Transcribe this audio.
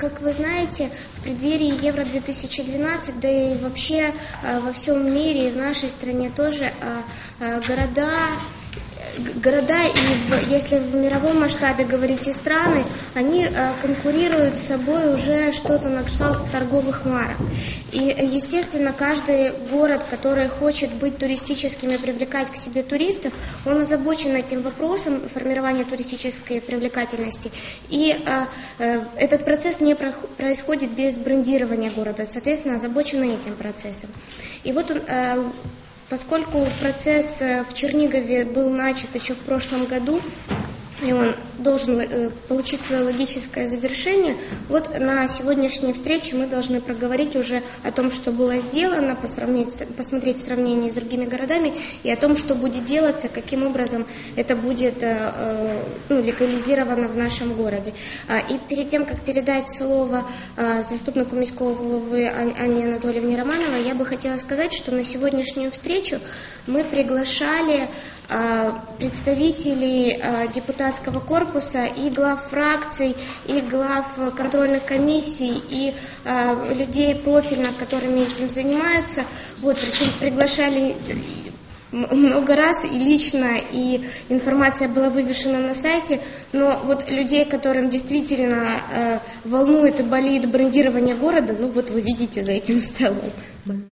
Как вы знаете, в преддверии Евро-2012, да и вообще во всем мире и в нашей стране тоже города города и в, если в мировом масштабе говорить и страны, они э, конкурируют с собой уже что-то на торговых марок. И, естественно, каждый город, который хочет быть туристическим и привлекать к себе туристов, он озабочен этим вопросом формирования туристической привлекательности. И э, э, этот процесс не про, происходит без брендирования города, соответственно, озабочены этим процессом. И вот э, Поскольку процесс э, в Чернигове был начат еще в прошлом году, и он должен э, получить свое логическое завершение. Вот на сегодняшней встрече мы должны проговорить уже о том, что было сделано, посмотреть в сравнении с другими городами и о том, что будет делаться, каким образом это будет э, ну, легализировано в нашем городе. А, и перед тем, как передать слово заступнику міського головы Анне Анатольевне Романовой, я бы хотела сказать, что на сегодняшнюю встречу мы приглашали представителей депутатского корпуса и глав фракций, и глав контрольных комиссий, и людей профильных, которыми этим занимаются. Вот, причем приглашали много раз и лично, и информация была вывешена на сайте, но вот людей, которым действительно э, волнует и болит брендирование города, ну вот вы видите за этим столом.